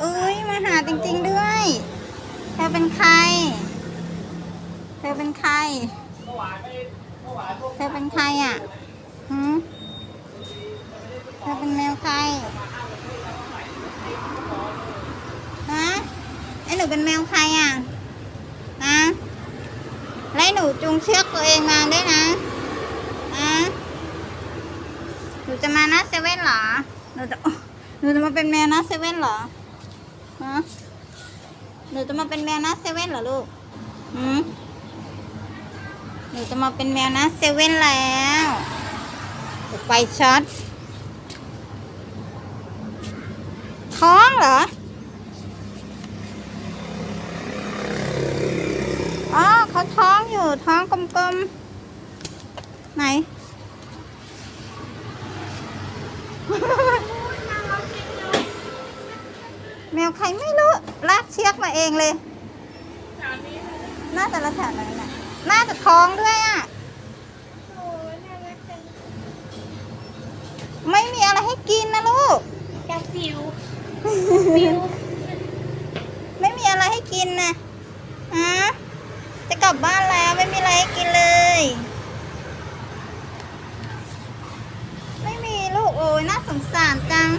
เอ้ยมาหาจริง ๆด้วย เธอเป็นใคร เธอเป็นใคร เธอเป็นใครอะหืมเธอเป็นแมวใคร ฮะ ไอ้หนูเป็นแมวใครอะ นะแล้วไอหนูจูงเชือกตัวเองมาด้วยนะนะหนูจะมาหน้าเซเว่นเหรอ หนูจะ หนูจะมาเป็นแมวน้าเซเว่นเหรอฮะหนูจะมาเป็นแมวน้าเซเว่นเหรอลูกหืมหนูจะมาเป็นแมวน้าเซเว่นแล้วไปช็อตท้องเหรออ๋อเขาท้องอยู่ท้องกลมๆ ไหน แมวใครไม่รู้ลากเชือกมาเองเลย น่าจะละแถวไหนน่ะน่าจะท้องด้วยอะ ไม่มีอะไรให้กินนะลูกกาฟิวไม่มีอะไรให้กินนะฮะจะกลับบ้านแล้วไม่มีอะไรให้กินเลย ไม่มีลูกโอ้ยน่าสงสารจัง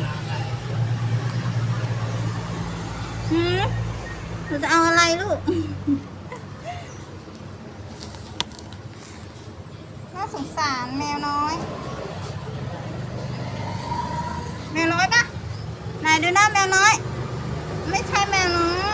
หนูจะเอาอะไรลูก น่าสงสารแมวน้อย แมวน้อยปะไหนดูหน้าแมวน้อย ไม่ใช่แมวน้อย